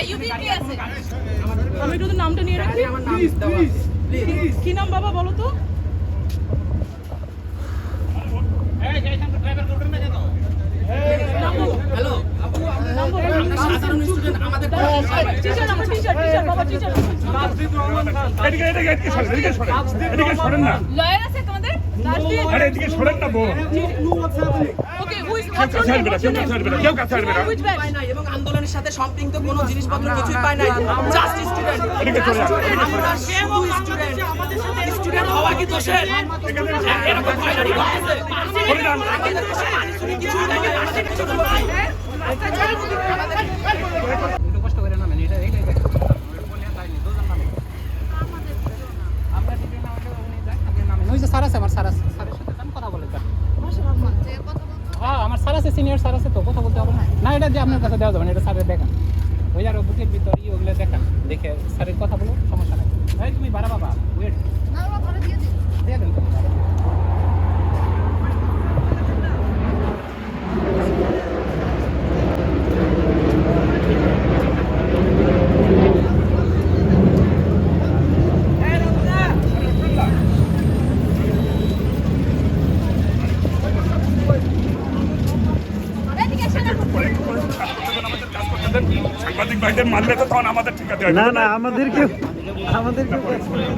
কি আমি একটু নামটা নিয়ে রাখি প্লিজ প্লিজ প্লিজ কি নাম বাবা বলো তো হ্যালো নাম বলো সাধারণ স্টুডেন্ট আমাদের টিচার আমার টিচার টিচার বাবা টিচার এদিকে এদিকে এদিকে সরেন এদিকে সরেন এদিকে সরেন না লয়ার আছে আরে এদিকে সরেন না বউ। এবং আন্দোলনের সাথে সম্পৃক্ত কোনো জিনিসপত্র কিছুই পায় নাই। জাস্ট স্টুডেন্ট স্টুডেন্ট হওয়া কি দোষের? এরকম হয়রানি করতেছে কিছুই নাই কিছু নাই একটু কষ্ট করে নামেন এটা এইটাই দেখেন আমরা যদি না ওটা উনি যান আপনি নামেন ওই যে স্যার আছে আমার স্যার আছে স্যারের সাথে কথা বলে যান হ্যাঁ আমার স্যার আছে সিনিয়র স্যার আছে তো কথা বলতে হবে না। না এটা দিয়ে আপনার কাছে দেওয়া যাবে না এটা স্যারের দেখান। ওই যার বুকের ভিতর ই ওগুলো দেখান দেখে স্যারের কথা বলো সমস্যা নাই। এই তুমি বাড়া বাবা ওয়েট দিয়ে দেন তুমি বাড়া। এদিকে এসে দেখো সাংবাদিক ভাইদের মারলে তো তখন আমাদের ঠিকাতে না না আমাদেরকে আমাদেরকে পুলিশ